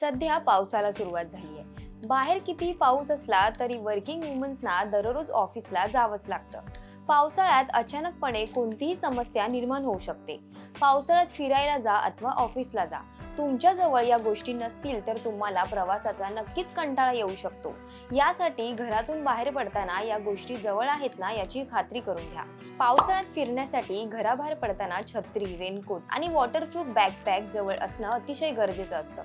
सध्या पावसाला सुरुवात झाली आहे बाहेर किती पाऊस असला तरी वर्किंग वुमन्सना दररोज ऑफिसला जावंच लागतं. पावसाळ्यात अचानकपणे कोणतीही समस्या निर्माण होऊ शकते. पावसाळ्यात फिरायला जा अथवा ऑफिसला जा. तुमच्या जवळ या गोष्टी नसतील तर तुम्हाला प्रवासाचा नक्कीच कंटाळा येऊ शकतो. यासाठी घरातून बाहेर पडताना या गोष्टी जवळ आहेत ना याची खात्री करून घ्या. पावसाळ्यात फिरण्यासाठी घराबाहेर पडताना छत्री रेनकोट आणि वॉटरप्रूफ बॅकपॅक जवळ असणं अतिशय गरजेचं असतं.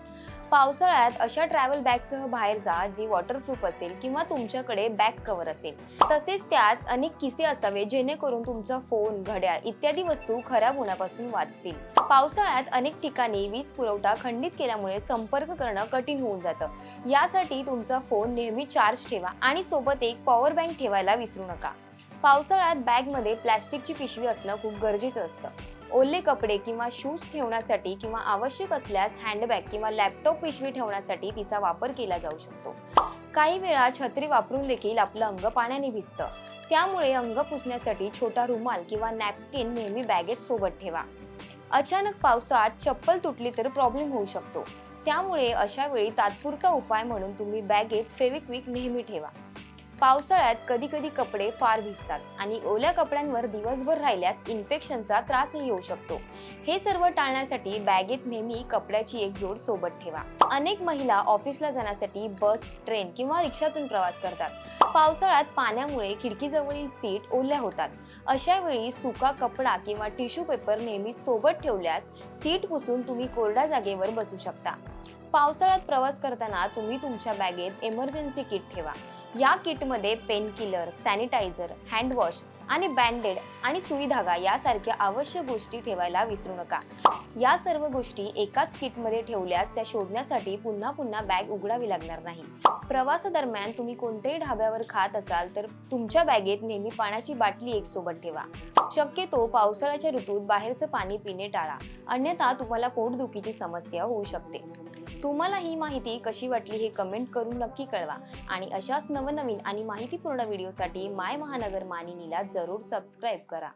पावसाळ्यात अशा ट्रॅव्हल बॅगसह बाहेर जा जी वॉटरप्रूफ असेल किंवा तुमच्याकडे बॅक कव्हर असेल. तसेच त्यात अनेक किसे असावे जेणेकरून तुमचा फोन घड्याळ इत्यादी वस्तू खराब होण्यापासून वाचतील. पावसाळ्यात अनेक ठिकाणी वीज पुरवठा खंडित केल्यामुळे संपर्क करणं कठीण होऊन जातं. यासाठी तुमचा फोन नेहमी चार्ज ठेवा आणि सोबत एक पॉवर बँक ठेवायला विसरू नका. पावसाळ्यात बॅगमध्ये प्लॅस्टिकची पिशवी असणं खूप गरजेचं असतं. ओले कपडे किंवा शूज ठेवण्यासाठी किंवा आवश्यक असल्यास हँडबॅग किंवा लॅपटॉप पिशवी ठेवण्यासाठी तिचा वापर केला जाऊ शकतो. काही वेळा छत्री वापरून देखील आपलं अंग पाण्याने भिजतं. त्यामुळे अंग पुसण्यासाठी छोटा रुमाल किंवा नॅपकिन नेहमी बॅगेत सोबत ठेवा. अचानक पावसात चप्पल तुटली तर प्रॉब्लेम होऊ शकतो. त्यामुळे अशा वेळी तात्पुरता उपाय म्हणून तुम्ही बॅगेत फेविक्विक नेहमी ठेवा. पावसाळ्यात कधी कधी कपडे फार भिजतात आणि ओल्या कपड्यांवर दिवसभर राहिल्यास इन्फेक्शनचा त्रासही होऊ शकतो. हे सर्व टाळण्यासाठी बॅगेत नेहमी कपड्याची एक जोड सोबत ठेवा. अनेक महिला ऑफिसला जाण्यासाठी बस ट्रेन किंवा रिक्षातून प्रवास करतात. पावसाळ्यात पाण्यामुळे खिडकीजवळील सीट ओल्या होतात. अशा वेळी सुका कपडा किंवा टिश्यू पेपर नेहमी सोबत ठेवल्यास सीट पुसून तुम्ही कोरड्या जागेवर बसू शकता. पावसाळ्यात प्रवास करताना तुम्ही तुमच्या बॅगेत इमर्जन्सी किट ठेवा. या किटमध्ये पेनकिलर सॅनिटायझर हँडवॉश आणि बँडेड आणि सुई धागा यासारख्या आवश्यक गोष्टी ठेवायला विसरू नका. या सर्व गोष्टी एकाच किटमध्ये ठेवल्यास त्या शोधण्यासाठी पुन्हा पुन्हा बॅग उघडावी लागणार नाही. प्रवासादरम्यान तुम्ही कोणत्याही ढाब्यावर खात असाल तर तुमच्या बॅगेत नेहमी पाण्याची बाटली एक सोबत ठेवा. शक्यतो पावसाळ्याच्या ऋतूत बाहेरचं पाणी पिणे टाळा. अन्यथा तुम्हाला पोटदुखीची समस्या होऊ शकते. तुम्हाला ही माहिती कशी वाटली हे कमेंट करून नक्की कळवा. आणि अशाच नवनवीन आणि माहितीपूर्ण व्हिडिओसाठी माय महानगर मानिनीला जरूर सबस्क्राईब करा.